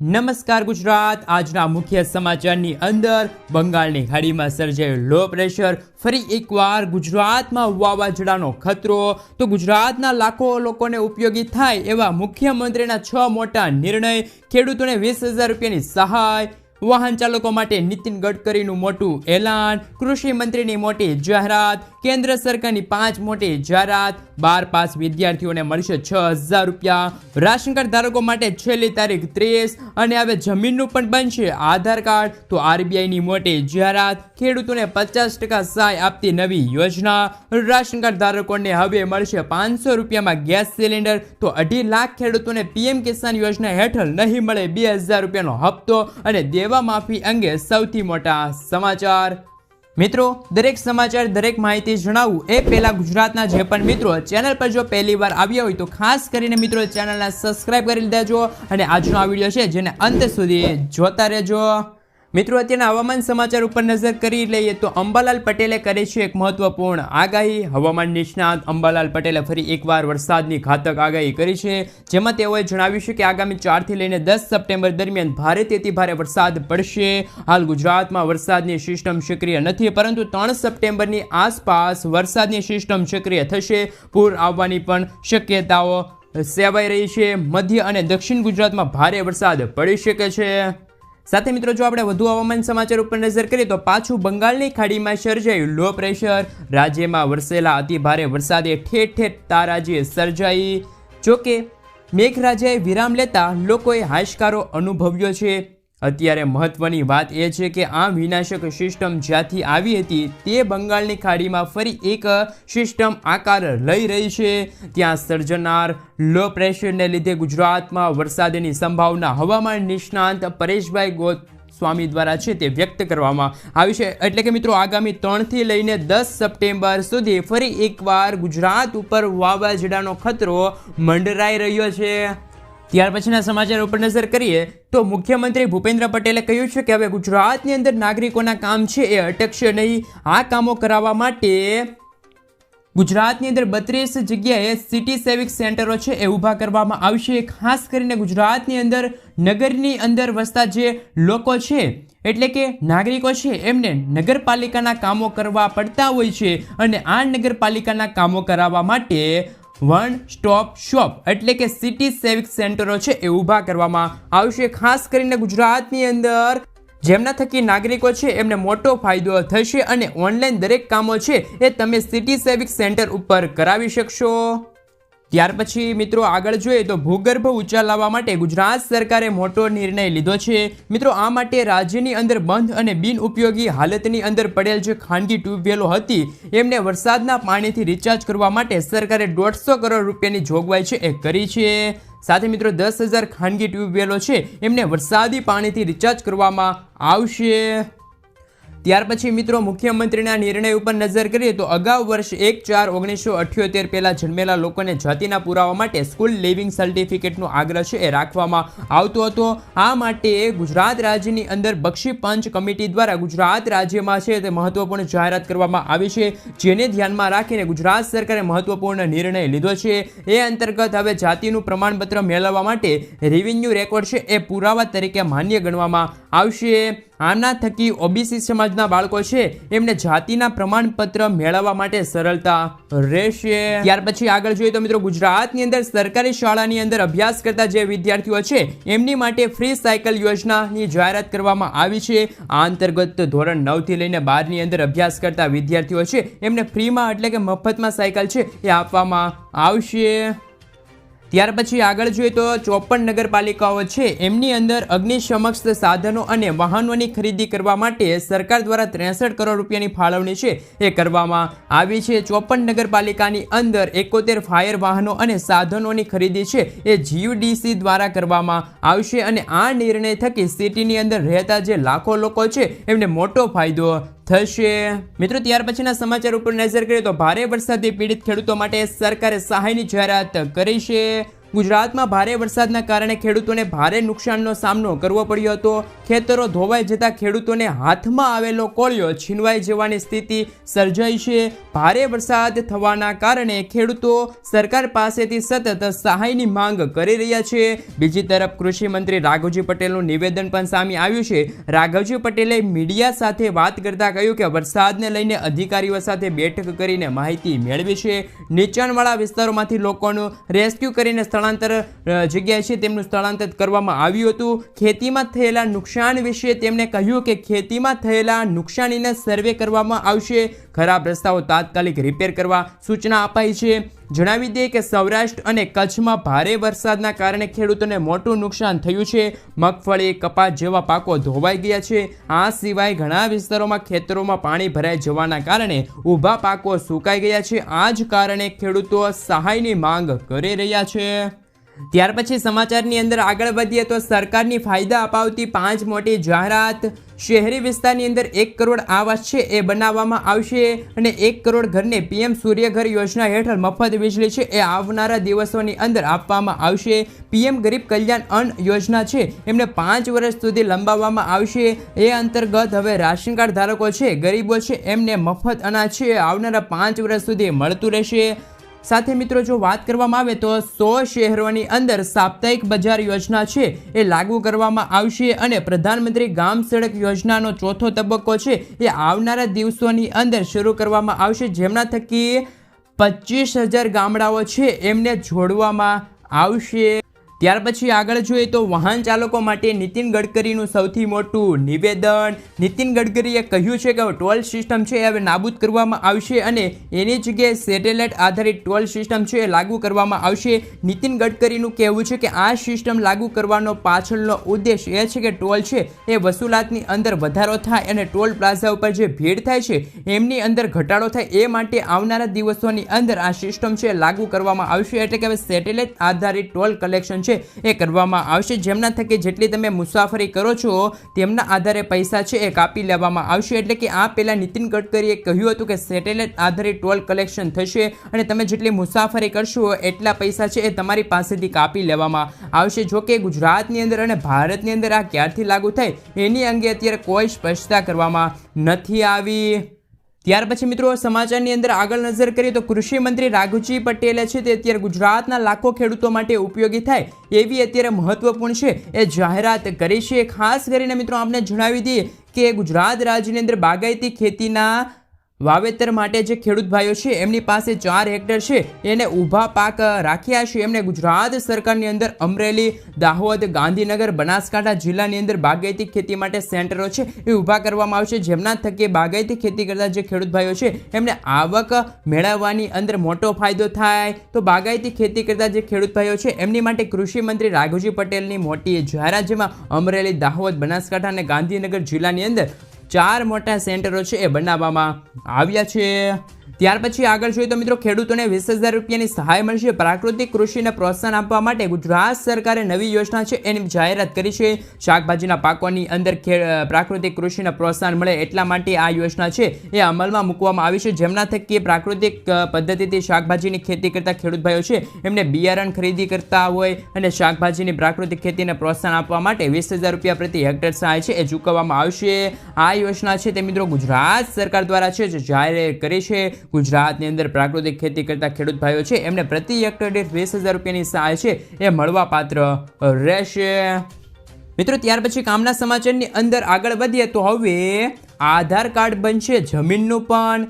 નમસ્કાર ગુજરાત. આજના મુખ્ય સમાચારની અંદર બંગાળની ખાડીમાં સર્જાયું લો પ્રેશર ફરી એકવાર ગુજરાતમાં વાવાઝોડાનો ખતરો. તો ગુજરાતના લાખો લોકોને ઉપયોગી થાય એવા મુખ્યમંત્રીના છ મોટા નિર્ણય. ખેડૂતોને વીસ હજાર રૂપિયાની સહાય. વાહન ચાલકો માટે નીતિન ગડકરીનું મોટું એલાન, કૃષિ મંત્રીની મોટી જાહેરાત, કેન્દ્ર સરકારની પાંચ મોટી જાહેરાત, બાર પાસ વિદ્યાર્થીઓને મળશે છ હજાર રૂપિયા. રાશન કાર્ડ ધારકો માટે છેલ્લી તારીખ ત્રીસ અને હવે જમીનનું પણ બનશે આધાર કાર્ડ. તો આરબીઆઈની મોટી જાહેરાત, ખેડૂતોને પચાસ ટકા સહાય આપતી નવી યોજના. રાશન કાર્ડ ધારકોને હવે મળશે પાંચસો રૂપિયામાં ગેસ સિલિન્ડર. તો અઢી લાખ ખેડૂતોને પીએમ કિસાન યોજના હેઠળ નહીં મળે બે હજાર રૂપિયાનો હપ્તો અને દેવા માફી અંગે સૌથી મોટા સમાચાર. મિત્રો, દરેક સમાચાર, દરેક માહિતી જણાવું એ પહેલાં ગુજરાતના જે પણ મિત્રો ચેનલ પર જો પહેલી વાર આવ્યા હોય તો ખાસ કરીને મિત્રો ચેનલને સબસ્ક્રાઇબ કરી દેજો અને આજનો આ વીડિયો છે જેને અંત સુધી જોતા રહેજો. મિત્રો, અત્યારના હવામાન સમાચાર ઉપર નજર કરી લઈએ તો અંબાલાલ પટેલે કરી છે એક મહત્વપૂર્ણ આગાહી. હવામાન નિષ્ણાત અંબાલાલ પટેલે ફરી એકવાર વરસાદની ઘાતક આગાહી કરી છે. જેમાં તેઓએ જણાવ્યું છે કે આગામી ચારથી લઈને દસ સપ્ટેમ્બર દરમિયાન ભારે તેથી ભારે વરસાદ પડશે. હાલ ગુજરાતમાં વરસાદની સિસ્ટમ સક્રિય નથી, પરંતુ ત્રણ સપ્ટેમ્બરની આસપાસ વરસાદની સિસ્ટમ સક્રિય થશે. પૂર આવવાની પણ શક્યતાઓ સેવાઈ રહી છે. મધ્ય અને દક્ષિણ ગુજરાતમાં ભારે વરસાદ પડી શકે છે. સાથે મિત્રો, જો આપણે વધુ હવામાન સમાચાર ઉપર નજર કરીએ તો પાછું બંગાળની ખાડીમાં સર્જાયું લો પ્રેશર રાજ્યમાં વરસેલા અતિભારે વરસાદે ઠેર ઠેર તારાજીએ સર્જાઈ. જોકે મેઘરાજાએ વિરામ લેતા લોકોએ હાશકારો અનુભવ્યો છે. અત્યારે મહત્વની વાત એ છે કે આ વિનાશક સિસ્ટમ જ્યાંથી આવી હતી તે બંગાળની ખાડીમાં ફરી એક સિસ્ટમ આકાર લઈ રહી છે. ત્યાં સર્જનાર લો પ્રેશરને લીધે ગુજરાતમાં વરસાદની સંભાવના હવામાન નિષ્ણાંત પરેશભાઈ ગોત સ્વામી દ્વારા છે તે વ્યક્ત કરવામાં આવી છે. એટલે કે મિત્રો આગામી ત્રણથી લઈને દસ સપ્ટેમ્બર સુધી ફરી એકવાર ગુજરાત ઉપર વાવાઝોડાનો ખતરો મંડરાઈ રહ્યો છે. ત્યાર પછીના સમાચાર ઉપર નજર કરીએ તો મુખ્યમંત્રી ભૂપેન્દ્ર પટેલે કહ્યું છે કે હવે ગુજરાતની અંદર નાગરિકોના કામ છે એ અટકશે નહીં. આ કામો કરાવવા માટે ગુજરાતની અંદર બત્રીસ જગ્યાએ સિટી સેવિક સેન્ટરો છે એ ઊભા કરવામાં આવશે. ખાસ કરીને ગુજરાતની અંદર, નગરની અંદર વસતા જે લોકો છે, એટલે કે નાગરિકો છે, એમને નગરપાલિકાના કામો કરવા પડતા હોય છે અને આ નગરપાલિકાના કામો કરાવવા માટે વન સ્ટોપ શોપ એટલે કે સિટી સેવિક સેન્ટરો છે એ ઊભા કરવામાં આવશે, ખાસ કરીને ગુજરાતની અંદર. જેમના થકી નાગરિકો છે, એમને મોટો ફાયદો થશે અને ઓનલાઈન દરેક કામો છે એ તમે સિટી સેવિક સેન્ટર ઉપર કરાવી શકશો. ત્યાર પછી મિત્રો આગળ જોઈએ તો ભૂગર્ભ ઊંચા લાવવા માટે ગુજરાત સરકારે મોટો નિર્ણય લીધો છે. મિત્રો આ માટે રાજ્યની અંદર બંધ અને બિનઉપયોગી હાલતની અંદર પડેલ જે ખાનગી ટ્યુબવેલો હતી, એમને વરસાદના પાણીથી રિચાર્જ કરવા માટે સરકારે દોઢસો કરોડ રૂપિયાની જોગવાઈ છે એ કરી છે. સાથે મિત્રો દસ હજાર ખાનગી ટ્યુબવેલો છે, એમને વરસાદી પાણીથી રિચાર્જ કરવામાં આવશે. ત્યાર પછી મિત્રો મુખ્યમંત્રીના નિર્ણય ઉપર નજર કરીએ તો અગાઉ વર્ષ એક ચાર ઓગણીસો અઠ્યોતેર પહેલાં જન્મેલા લોકોને જાતિના પુરાવા માટે સ્કૂલ લિવિંગ સર્ટિફિકેટનો આગ્રહ છે એ રાખવામાં આવતો હતો. આ માટે ગુજરાત રાજ્યની અંદર બક્ષી પંચ કમિટી દ્વારા ગુજરાત રાજ્યમાં છે તે મહત્વપૂર્ણ જાહેરાત કરવામાં આવી છે, જેને ધ્યાનમાં રાખીને ગુજરાત સરકારે મહત્વપૂર્ણ નિર્ણય લીધો છે. એ અંતર્ગત હવે જાતિનું પ્રમાણપત્ર મેળવવા માટે રેવન્યુ રેકોર્ડ છે એ પુરાવા તરીકે માન્ય ગણવામાં આવશે. આના થકી ઓબીસી સમાજના બાળકો છે, એમને જાતિના પ્રમાણપત્ર મેળવવા માટે સરળતા રહેશે. ત્યાર પછી આગળ જોઈએ તો મિત્રો ગુજરાતની અંદર સરકારી શાળાની અંદર અભ્યાસ કરતા જે વિદ્યાર્થીઓ છે, એમની માટે ફ્રી સાયકલ યોજનાની જાહેરાત કરવામાં આવી છે. આ અંતર્ગત ધોરણ નવથી લઈને બારની અંદર અભ્યાસ કરતા વિદ્યાર્થીઓ છે, એમને ફ્રીમાં એટલે કે મફતમાં સાયકલ છે, એ આપવામાં આવશે. ત્યાર પછી આગળ જોઈએ તો ચોપન નગરપાલિકાઓ છે. એમની અંદર અગ્નિશમક્ષ સાધનો અને વાહનોની ખરીદી કરવા માટે સરકાર દ્વારા ત્રેસઠ કરોડ રૂપિયાની ફાળવણી છે. એ કરવામાં આવી છે. ચોપન નગરપાલિકાની અંદર એકોતેર ફાયર વાહનો અને સાધનોની ખરીદી છે. એ જીયુડીસી દ્વારા કરવામાં આવશે અને આ નિર્ણય થકી સિટીની અંદર રહેતા જે લાખો લોકો છે, એમને મોટો ફાયદો થશે. મિત્રો, ત્યાર પછીના સમાચાર ઉપર નજર કરીએ તો ભારે વરસાદથી પીડિત ખેડૂતો માટે સરકારે સહાયની જાહેરાત કરી છે. ગુજરાતમાં ભારે વરસાદના કારણે ખેડૂતોને ભારે નુકસાનનો સામનો કરવો પડ્યો હતો. ખેતરો ધોવાઈ જતા ખેડૂતોને હાથમાં આવેલો કોળિયો છીનવાઈ જવાની સ્થિતિ સર્જાઈ છે. ભારે વરસાદ થવાના કારણે ખેડૂતો સરકાર પાસેથી સતત સહાયની માંગ કરી રહ્યા છે. બીજી તરફ કૃષિ મંત્રી રાઘવજી પટેલનું નિવેદન પણ સામે આવ્યું છે. રાઘવજી પટેલે મીડિયા સાથે વાત કરતા કહ્યું કે વરસાદને લઈને અધિકારીઓ સાથે બેઠક કરીને માહિતી મેળવી છે. નીચાણવાળા વિસ્તારોમાંથી લોકોનું રેસ્ક્યુ કરીને સ્થળાંતર જગ્યાએ છે તેમનું સ્થળાંતર કરવામાં આવ્યું હતું. ખેતીમાં થયેલા નુકસાન વિશે તેમણે કહ્યું કે ખેતીમાં થયેલા નુકસાનીને સર્વે કરવામાં આવશે. ખરાબ રસ્તાઓ તાત્કાલિક રિપેર કરવા સૂચના અપાઈ છે. જણાવી દઈએ કે સૌરાષ્ટ્ર અને કચ્છમાં ભારે વરસાદના કારણે ખેડૂતોને મોટું નુકસાન થયું છે. મગફળી, કપાસ જેવા પાકો ધોવાઈ ગયા છે. આ સિવાય ઘણા વિસ્તારોમાં ખેતરોમાં પાણી ભરાઈ જવાના કારણે ઊભા પાકો સુકાઈ ગયા છે. આ જ કારણે ખેડૂતો સહાયની માંગ કરી રહ્યા છે. ત્યાર પછી સમાચારની અંદર આગળ વધીએ તો સરકારની ફાયદા અપાવતી પાંચ મોટી જાહેરાત. શહેરી વિસ્તારની અંદર એક કરોડ આવાસ છે, એ બનાવવામાં આવશે અને એક કરોડ ઘરને પીએમ સૂર્યઘર યોજના હેઠળ મફત વીજળી છે, એ આવનારા દિવસોની અંદર આપવામાં આવશે. પીએમ ગરીબ કલ્યાણ અન્ન યોજના છે, એમને પાંચ વર્ષ સુધી લંબાવવામાં આવશે. એ અંતર્ગત હવે રાશન કાર્ડ ધારકો છે, ગરીબો છે, એમને મફત અનાજ છે આવનારા પાંચ વર્ષ સુધી મળતું રહેશે. સાથે મિત્રો, જો વાત કરવામાં આવે તો સો શહેરોની અંદર સાપ્તાહિક બજાર યોજના છે. એ લાગુ કરવામાં આવશે અને પ્રધાનમંત્રી ગામ સડક યોજનાનો ચોથો તબક્કો છે. એ આવનારા દિવસોની અંદર શરૂ કરવામાં આવશે. જેમના થકી પચીસ હજાર ગામડાઓ છે એમને જોડવામાં આવશે. ત્યાર પછી આગળ જોઈએ તો વાહન ચાલકો માટે નીતિન ગડકરીનું સૌથી મોટું નિવેદન. નીતિન ગડકરીએ કહ્યું છે કે ટોલ સિસ્ટમ છે હવે નાબૂદ કરવામાં આવશે અને એની જગ્યાએ સેટેલાઇટ આધારિત ટોલ સિસ્ટમ છે એ લાગુ કરવામાં આવશે. નીતિન ગડકરીનું કહેવું છે કે આ સિસ્ટમ લાગુ કરવાનો પાછળનો ઉદ્દેશ એ છે કે ટોલ છે એ વસૂલાતની અંદર વધારો થાય અને ટોલ પ્લાઝા ઉપર જે ભીડ થાય છે એમની અંદર ઘટાડો થાય એ માટે આવનારા દિવસોની અંદર આ સિસ્ટમ છે લાગુ કરવામાં આવશે. એટલે કે હવે સેટેલાઇટ આધારિત ટોલ કલેક્શન છે, એ કરવામાં આવશે. જેમના થકી જેટલી તમે મુસાફરી કરો છો, તેમના આધારે પૈસા છે એ કાપી લેવામાં આવશે. એટલે કે આ પહેલાં નીતિન ગડકરીએ કહ્યું હતું કે સેટેલાઇટ આધારિત ટોલ કલેક્શન થશે અને તમે જેટલી મુસાફરી કરશો, એટલા પૈસા છે એ તમારી પાસેથી કાપી લેવામાં આવશે. જોકે ગુજરાતની અંદર અને ભારતની અંદર આ ક્યારથી લાગુ થાય, એની અંગે અત્યારે કોઈ સ્પષ્ટતા કરવામાં નથી આવી. ત્યાર પછી મિત્રો સમાચારની અંદર આગળ નજર કરીએ તો કૃષિ મંત્રી રાઘુજી પટેલે છે તે અત્યારે ગુજરાતના લાખો ખેડૂતો માટે ઉપયોગી થાય એવી અત્યારે મહત્વપૂર્ણ છે એ જાહેરાત કરી છે. ખાસ કરીને મિત્રો આપણે જણાવી દઈએ કે ગુજરાત રાજ્યની અંદર બાગાયતી ખેતીના વાવેતર માટે જે ખેડૂત ભાઈઓ છે, એમની પાસે ચાર હેક્ટર છે. એને ઊભા પાક રાખ્યા છે. એમને ગુજરાત સરકારની અંદર અમરેલી, દાહોદ, ગાંધીનગર, બનાસકાંઠા જિલ્લાની અંદર બાગાયતી ખેતી માટે સેન્ટરો છે. એ ઊભા કરવામાં આવશે. જેમના થકી બાગાયતી ખેતી કરતા જે ખેડૂત ભાઈઓ છે, એમને આવક મેળવવાની અંદર મોટો ફાયદો થાય. તો બાગાયતી ખેતી કરતા જે ખેડૂત ભાઈઓ છે, એમની માટે કૃષિ મંત્રી રાઘુજી પટેલની મોટી જાહેરાત, જેમાં અમરેલી, દાહોદ, બનાસકાંઠા અને ગાંધીનગર જિલ્લાની અંદર ચાર મોટા સેન્ટરો છે એ બનાવવામાં આવ્યા છે. ત્યાર પછી આગળ જોઈએ તો મિત્રો, ખેડૂતોને વીસ હજાર રૂપિયાની સહાય મળશે. પ્રાકૃતિક કૃષિને પ્રોત્સાહન આપવા માટે ગુજરાત સરકારે નવી યોજના છે એની જાહેરાત કરી છે. શાકભાજીના પાકોની અંદર પ્રાકૃતિક કૃષિને પ્રોત્સાહન મળે એટલા માટે આ યોજના છે. એ અમલમાં મૂકવામાં આવી છે. જેમના થકી પ્રાકૃતિક પદ્ધતિથી શાકભાજીની ખેતી કરતા ખેડૂત ભાઈઓ છે. એમને બિયારણ ખરીદી કરતા હોય અને શાકભાજીની પ્રાકૃતિક ખેતીને પ્રોત્સાહન આપવા માટે વીસ હજાર રૂપિયા પ્રતિ હેક્ટર સહાય છે એ ચૂકવવામાં આવશે. આ યોજના છે તે મિત્રો ગુજરાત સરકાર દ્વારા છે, જે જાહેર કરી છે. ગુજરાતની અંદર પ્રાકૃતિક ખેતી કરતા ખેડૂત ભાઈઓ છે, એમને પ્રતિ હેક્ટર દીઠ વીસ હજાર રૂપિયાની સહાય છે, એ મળવાપાત્ર રહેશે. મિત્રો, ત્યાર પછી કામના સમાચારની અંદર આગળ વધીએ તો હવે આધાર કાર્ડ બનશે જમીનનું પણ.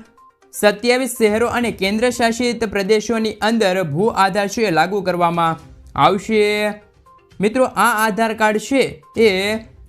સત્યાવીસ શહેરો અને કેન્દ્ર શાસિત પ્રદેશોની અંદર ભૂ આધાર છે લાગુ કરવામાં આવશે. મિત્રો, આ આધાર કાર્ડ છે, એ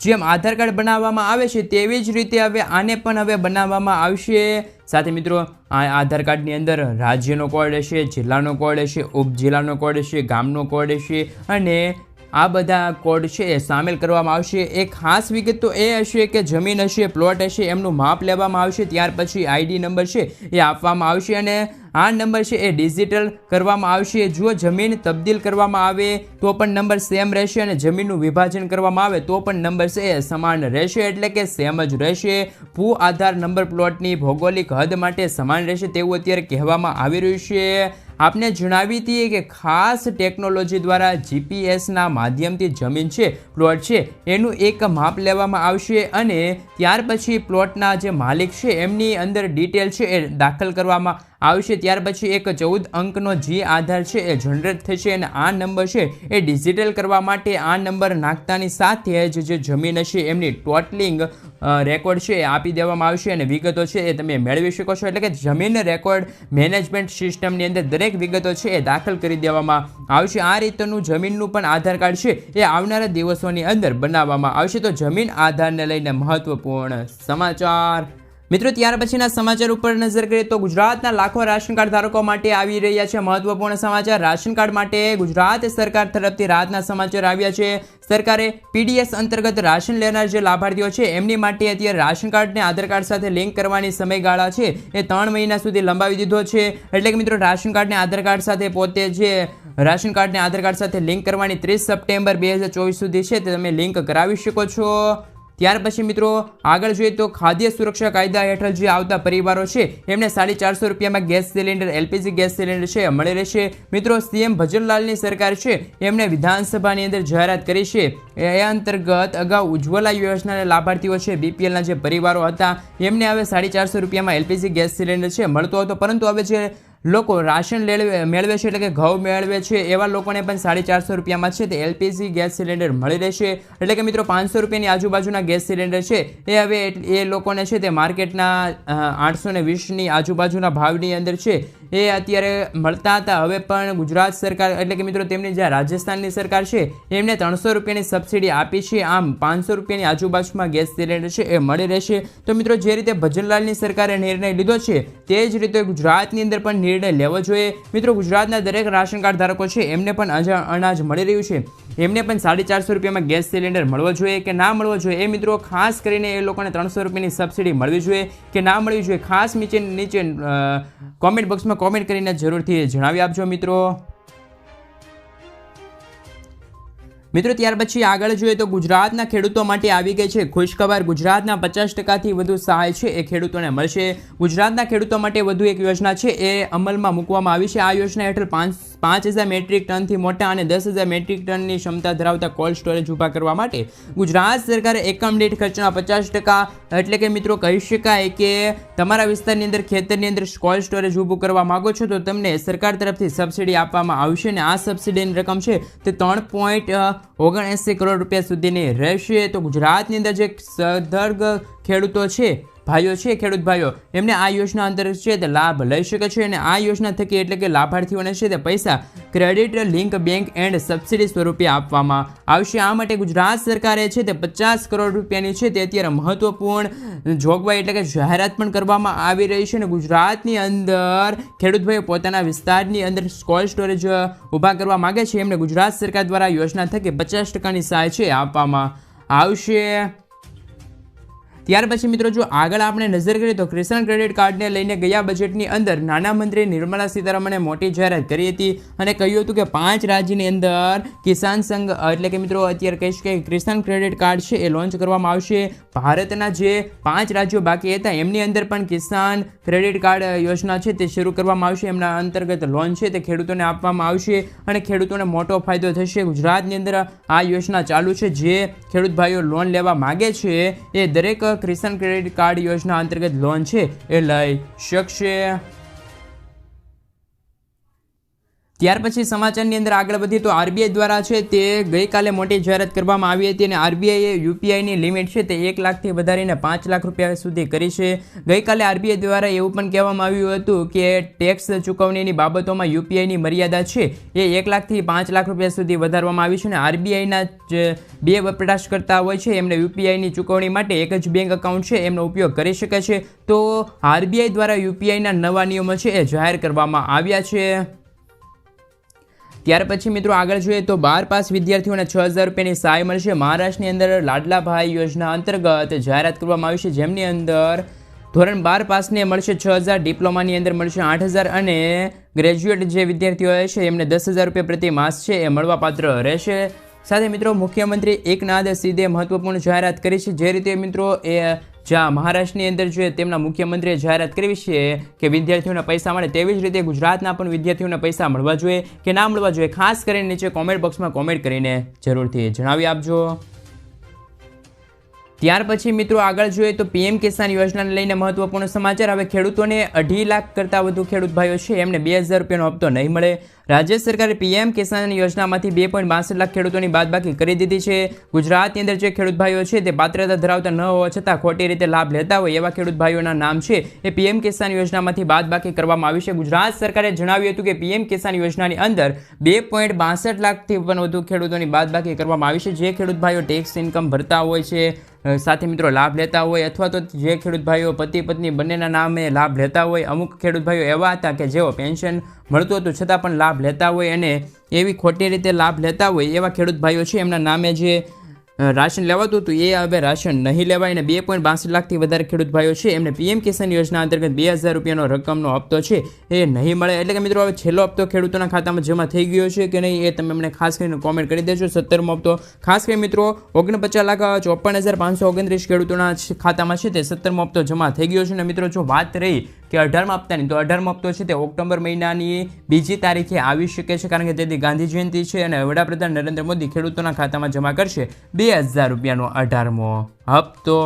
જેમ આધાર કાર્ડ બનાવવામાં આવે છે તેવી જ રીતે હવે આને પણ હવે બનાવવામાં આવશે. સાથે મિત્રો, આ આધાર કાર્ડની અંદર રાજ્યનો કોડ હશે, જિલ્લાનો કોડ હશે, ઉપજિલ્લાનો કોડ હશે, ગામનો કોડ હશે અને આ બધા કોડ છે એ સામેલ કરવામાં આવશે. એક ખાસ વિગત તો એ હશે કે જમીન હશે, પ્લોટ હશે, એમનું માપ લેવામાં આવશે, ત્યાર પછી આઈડી નંબર છે એ આપવામાં આવશે અને આ નંબર છે એ ડિજિટલ કરવામાં આવશે. જો જમીન તબદીલ કરવામાં આવે તો પણ નંબર સેમ રહેશે અને જમીનનું વિભાજન કરવામાં આવે તો પણ નંબર છે એ સમાન રહેશે એટલે કે સેમ જ રહેશે. ભૂ આધાર નંબર પ્લોટની ભૌગોલિક હદ માટે સમાન રહેશે તેવું અત્યારે કહેવામાં આવી રહ્યું છે. આપને જણાવી હતી કે ખાસ ટેકનોલોજી દ્વારા જીપીએસના માધ્યમથી જમીન છે, પ્લોટ છે, એનું એક માપ લેવામાં આવશે અને ત્યાર પછી પ્લોટના જે માલિક છે, એમની અંદર ડિટેલ છે એ દાખલ કરવામાં આવશે ત્યાર પછી એક ચૌદ અંકનો જે આધાર છે એ જનરેટ થશે અને આ નંબર છે એ ડિજિટલ કરવા માટે આ નંબર નાખતાની સાથે જ જે જમીન હશે એમની ટોટલિંગ રેકોર્ડ છે એ આપી દેવામાં આવશે અને વિગતો છે એ તમે મેળવી શકો છો. એટલે કે જમીન રેકોર્ડ મેનેજમેન્ટ સિસ્ટમની અંદર દરેક વિગતો છે એ દાખલ કરી દેવામાં આવશે. આ રીતનું જમીનનું પણ આધાર કાર્ડ છે એ આવનારા દિવસોની અંદર બનાવવામાં આવશે. તો જમીન આધારને લઈને મહત્વપૂર્ણ સમાચાર. મિત્રો, ત્યાર પછીના સમાચાર ઉપર નજર કરીએ તો ગુજરાતના લાખો રાશન કાર્ડ ધારકો માટે આવી રહ્યા છે મહત્વપૂર્ણ સમાચાર. રાશન કાર્ડ માટે ગુજરાત સરકાર તરફથી રાહતના સમાચાર આવ્યા છે. સરકારે પીડીએસ અંતર્ગત રાશન લેનાર જે લાભાર્થીઓ છે, એમની માટે અત્યારે રાશન કાર્ડને આધાર કાર્ડ સાથે લિંક કરવાની સમયગાળા છે. એ ત્રણ મહિના સુધી લંબાવી દીધો છે. એટલે કે મિત્રો, રાશન કાર્ડને આધાર કાર્ડ સાથે પોતે જે રાશન કાર્ડને આધાર કાર્ડ સાથે લિંક કરવાની ત્રીસ સપ્ટેમ્બર બે સુધી છે તે તમે લિંક કરાવી શકો છો. ત્યાર પછી મિત્રો, આગળ જોઈએ તો ખાદ્ય સુરક્ષા કાયદા હેઠળ જે આવતા પરિવારો છે, એમને સાડી ચારસો રૂપિયામાં gas cylinder, LPG gas cylinder છે, મળી રહેશે. મિત્રો, સીએમ ભજનલાલની સરકાર છે એમણે વિધાનસભાની અંદર જાહેરાત કરી છે. એ અંતર્ગત અગાઉ ઉજ્જવલા યોજનાના લાભાર્થીઓ છે, બીપીએલના જે પરિવારો હતા, એમને હવે સાડી ચારસો રૂપિયામાં એલપીજી ગેસ સિલિન્ડર છે, મળતો હતો. પરંતુ હવે જે લોકો રાશન મેળવે છે એટલે કે ઘઉં મેળવે છે. એવા લોકોને પણ સાડી ચારસો રૂપિયામાં છે. તે એલપીજી ગેસ સિલિન્ડર મળી રહેશે. એટલે કે મિત્રો પાંચસો રૂપિયાની આજુબાજુના ગેસ સિલિન્ડર છે. એ હવે એ લોકોને છે તે માર્કેટના આઠસો ને વીસની આજુબાજુના ભાવની અંદર છે. એ અત્યારે મળતા હતા. હવે પણ ગુજરાત સરકાર, એટલે કે મિત્રો તેમની જે રાજસ્થાનની સરકાર છે, એમને ત્રણસો રૂપિયાની સબસિડી આપી છે. આમ પાંચસો રૂપિયાની આજુબાજુમાં ગેસ સિલિન્ડર છે, એ મળી રહેશે. તો મિત્રો, જે રીતે ભજનલાલની સરકારે નિર્ણય લીધો છે, તે જ રીતે ગુજરાતની અંદર પણ નિર્ણય લેવો જોઈએ. મિત્રો, ગુજરાતના દરેક રાશન કાર્ડ ધારકો છે, એમને પણ અનાજ મળી રહ્યું છે. એમને પણ સાડી ચારસો રૂપિયામાં ગેસ સિલિન્ડર મળવો જોઈએ કે ના મળવો જોઈએ? એ મિત્રો, ખાસ કરીને એ લોકોને ત્રણસો રૂપિયાની સબસિડી મળવી જોઈએ કે ના મળવી જોઈએ? ખાસ નીચે નીચે કોમેન્ટ બોક્સમાં કોમેન્ટ કરીને જરૂરથી જણાવી આપજો મિત્રો. મિત્રો, ત્યાર પછી આગળ જોઈએ તો ગુજરાતના ખેડૂતો માટે આવી ગઈ છે ખુશખબર. ગુજરાતના પચાસ ટકાથી વધુ સહાય છે એ ખેડૂતોને મળશે. ગુજરાતના ખેડૂતો માટે વધુ એક યોજના છે એ અમલમાં મૂકવામાં આવી છે. આ યોજના હેઠળ પાંચ પાંચ હજાર મેટ્રિક ટનથી મોટા અને દસ હજાર મેટ્રિક ટનની ક્ષમતા ધરાવતા કોલ્ડ સ્ટોરેજ ઊભા કરવા માટે ગુજરાત સરકારે એકમ દીઠ ખર્ચના પચાસ ટકા એટલે કે મિત્રો કહી શકાય કે તમારા વિસ્તારની અંદર, ખેતરની અંદર કોલ્ડ સ્ટોરેજ ઊભું કરવા માગો છો તો તમને સરકાર તરફથી સબસિડી આપવામાં આવશે અને આ સબસિડીની રકમ છે તે ત્રણ પોઈન્ટ ઓગણએંસી કરોડ રૂપિયા સુધીની રહેશે. તો ગુજરાતની અંદર જે સદર્ગ ખેડૂતો છે, ભાઈઓ છે, ખેડૂત ભાઈઓ, એમને આ યોજના અંતર્ગત છે તે લાભ લઈ શકે છે અને આ યોજના થકી એટલે કે લાભાર્થીઓને છે તે પૈસા credit link bank and subsidy સ્વરૂપે આપવામાં આવશે. આ માટે ગુજરાત સરકારે છે તે પચાસ કરોડ રૂપિયાની છે તે અત્યારે મહત્વપૂર્ણ જોગવાઈ એટલે કે જાહેરાત પણ કરવામાં આવી રહી છે અને ગુજરાતની અંદર ખેડૂત ભાઈઓ પોતાના વિસ્તારની અંદર કોલ્ડ સ્ટોરેજ ઊભા કરવા માગે છે. એમને ગુજરાત સરકાર દ્વારા યોજના થકી પચાસ ટકાની સહાય છે આપવામાં આવશે. ત્યાર પછી મિત્રો જો આગળ આપણે નજર કરીએ તો કિસાન ક્રેડિટ કાર્ડને લઈને ગયા બજેટની અંદર નાણામંત્રી નિર્મલા સીતારામણે મોટી જાહેરાત કરી હતી અને કહ્યું હતું કે પાંચ રાજ્યની અંદર કિસાન સંઘ, એટલે કે મિત્રો અત્યારે કહીશ કે કિસાન ક્રેડિટ કાર્ડ છે એ લોન્ચ કરવામાં આવશે. ભારતના જે પાંચ રાજ્યો બાકી હતા, એમની અંદર પણ કિસાન ક્રેડિટ કાર્ડ યોજના છે તે શરૂ કરવામાં આવશે. એમના અંતર્ગત લોન છે તે ખેડૂતોને આપવામાં આવશે અને ખેડૂતોને મોટો ફાયદો થશે. ગુજરાતની અંદર આ યોજના ચાલુ છે. જે ખેડૂત ભાઈઓ લોન લેવા માગે છે એ દરેક કિસાન ક્રેડિટ કાર્ડ યોજના અંતર્ગત લોન છે એ લઈ શકશે. ત્યાર પછી સમાચારની અંદર આગળ વધીએ તો આરબીઆઈ દ્વારા છે તે ગઈકાલે મોટી જાહેરાત કરવામાં આવી હતી અને આરબીઆઈએ યુપીઆઈની લિમિટ છે તે એક લાખથી વધારીને પાંચ લાખ રૂપિયા સુધી કરી છે. ગઈકાલે આરબીઆઈ દ્વારા એવું પણ કહેવામાં આવ્યું હતું કે ટેક્સ ચૂકવણીની બાબતોમાં યુપીઆઈની મર્યાદા છે એ એક લાખથી પાંચ લાખ રૂપિયા સુધી વધારવામાં આવી છે અને આરબીઆઈના જે બે વપરાશકર્તા હોય છે એમને યુપીઆઈની ચૂકવણી માટે એક જ બેંક એકાઉન્ટ છે, એમનો ઉપયોગ કરી શકે છે. તો આરબીઆઈ દ્વારા યુપીઆઈના નવા નિયમો છે એ જાહેર કરવામાં આવ્યા છે. ત્યાર પછી મિત્રો આગળ જોઈએ તો બાર પાસ વિદ્યાર્થીઓને છ હજાર રૂપિયાની સહાય મળશે. મહારાષ્ટ્રની અંદર લાડલાભાઈ યોજના અંતર્ગત જાહેરાત કરવામાં આવી છે. જેમની અંદર ધોરણ બાર પાસને મળશે છ હજાર, ડિપ્લોમાની અંદર મળશે આઠ હજાર અને ગ્રેજ્યુએટ જે વિદ્યાર્થીઓ છે, એમને દસ હજાર રૂપિયા પ્રતિ માસ છે, એ મળવાપાત્ર રહેશે. સાથે મિત્રો મુખ્યમંત્રી એકનાથ સીધે મહત્વપૂર્ણ જાહેરાત કરી છે. જે રીતે મિત્રો એ જ્યાં મહારાષ્ટ્રની અંદર જોઈએ તેમના મુખ્યમંત્રીએ જાહેરાત કરી છે કે વિદ્યાર્થીઓને પૈસા મળે તેવી જ રીતે ગુજરાતના પણ વિદ્યાર્થીઓને પૈસા મળવા જોઈએ કે ના મળવા જોઈએ, ખાસ કરીને નીચે કોમેન્ટ બોક્સમાં કોમેન્ટ કરીને જરૂરથી જણાવી આપજો. ત્યાર પછી મિત્રો આગળ જોઈએ તો પીએમ કિસાન યોજનાને લઈને મહત્વપૂર્ણ સમાચાર. હવે ખેડૂતોને અઢી લાખ કરતાં વધુ ખેડૂત ભાઈઓ છે, એમને બે હજાર રૂપિયાનો હપ્તો નહીં મળે. રાજ્ય સરકારે પીએમ કિસાન યોજનામાંથી બે પોઈન્ટ બાસઠ લાખ ખેડૂતોની બાદબાકી કરી દીધી છે. ગુજરાતની અંદર જે ખેડૂત ભાઈઓ છે, તે પાત્રતા ધરાવતા ન હોવા છતાં ખોટી રીતે લાભ લેતા હોય એવા ખેડૂત ભાઈઓના નામ છે, એ પીએમ કિસાન યોજનામાંથી બાદબાકી કરવામાં આવી છે. ગુજરાત સરકારે જણાવ્યું હતું કે પીએમ કિસાન યોજનાની અંદર બે પોઈન્ટ બાસઠ લાખથી પણ વધુ ખેડૂતોની બાદબાકી કરવામાં આવી છે. જે ખેડૂત ભાઈઓ ટેક્સ ઇન્કમ ભરતા હોય છે સાથે મિત્રો, લાભ લેતા હોય અથવા તો જે ખેડૂત ભાઈઓ, પતિ, પત્ની બંનેના નામે લાભ લેતા હોય, અમુક ખેડૂત ભાઈઓ એવા હતા કે જેઓ પેન્શન મળતું હતું, છતાં પણ લાભ લેતા હોય અને એવી ખોટી રીતે લાભ લેતા હોય એવા ખેડૂત ભાઈઓ છે, એમના નામે જે રાશન લેવાતું હતું. એ હવે રાશન નહીં લેવાય અને બે પોઈન્ટ બાસઠ લાખથી વધારે ખેડૂત ભાઈઓ છે. એમને પીએમ કિસાન યોજના અંતર્ગત બે હજાર રૂપિયાનો રકમનો હપ્તો છે. એ નહીં મળે. એટલે કે મિત્રો, હવે છેલ્લો હપ્તો ખેડૂતોના ખાતામાં જમા થઈ ગયો છે કે નહીં એ તમે મને ખાસ કરીને કોમેન્ટ કરી દેજો. સત્તરમો હપ્તો ખાસ કરી મિત્રો, ઓગણપચાસ લાખ ચોપન હજાર પાંચસો ઓગણત્રીસ ખેડૂતોના ખાતામાં છે. તે સત્તરમો હપ્તો જમા થઈ ગયો છે. અને મિત્રો, જો વાત રહી કે અઢારમા હપ્તાની તો અઢારમો હપ્તો છે તે ઓક્ટોબર મહિનાની બીજી તારીખે આવી શકે છે, કારણ કે તેથી ગાંધી જયંતિ છે અને વડાપ્રધાન નરેન્દ્ર મોદી ખેડૂતોના ખાતામાં જમા કરશે બે હજાર રૂપિયાનો અઢારમો હપ્તો.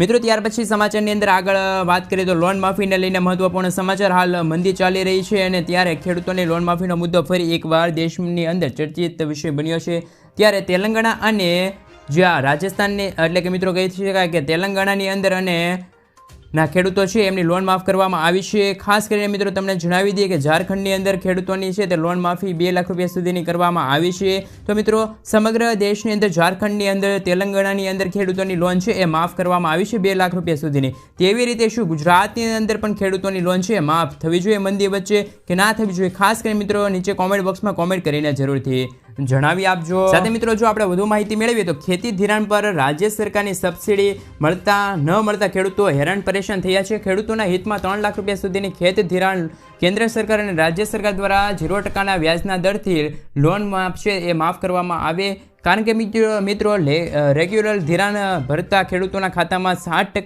મિત્રો, ત્યાર પછી સમાચારની અંદર આગળ વાત કરીએ તો લોન માફીને લઈને મહત્વપૂર્ણ સમાચાર હાલ મંદી ચાલી રહી છે અને ત્યારે ખેડૂતોની લોન માફીનો મુદ્દો ફરી એકવાર દેશની અંદર ચર્ચિત વિષય બન્યો છે. ત્યારે તેલંગાણા અને જ્યાં રાજસ્થાનની, એટલે કે મિત્રો કહી શકાય કે તેલંગાણાની અંદર અને ના, ખેડૂતો છે, એમની લોન માફ કરવામાં આવી છે. ખાસ કરીને મિત્રો તમને જણાવી દઈએ કે ઝારખંડની અંદર ખેડૂતોની છે તે લોન માફી બે લાખ રૂપિયા સુધીની કરવામાં આવી છે. તો મિત્રો, સમગ્ર દેશની અંદર ઝારખંડની અંદર, તેલંગાણાની અંદર ખેડૂતોની લોન છે એ માફ કરવામાં આવી છે બે લાખ રૂપિયા સુધીની. તેવી રીતે શું ગુજરાતની અંદર પણ ખેડૂતોની લોન છે માફ થવી જોઈએ, મંદી વચ્ચે કે ના થવી જોઈએ? ખાસ કરીને મિત્રો નીચે કોમેન્ટ બોક્સમાં કોમેન્ટ કરીને જરૂરથી જણાવી આપજો. સાથે મિત્રો, જો આપણે વધુ માહિતી મેળવીએ તો ખેતી ધિરાણ પર રાજ્ય સરકારની સબસિડી મળતા ન મળતા ખેડૂતો હેરાન પરેશાન થયા છે. ખેડૂતોના હિતમાં ત્રણ લાખ રૂપિયા સુધીની ખેત ધિરાણ કેન્દ્ર સરકાર અને રાજ્ય સરકાર દ્વારા ઝીરો ટકાના વ્યાજના દરથી લોન છે એ માફ કરવામાં આવે. કારણ કે મિત્રો મિત્રો રેગ્યુલર ધિરાણ ભરતા ખેડૂતોના ખાતામાં સાત ટકા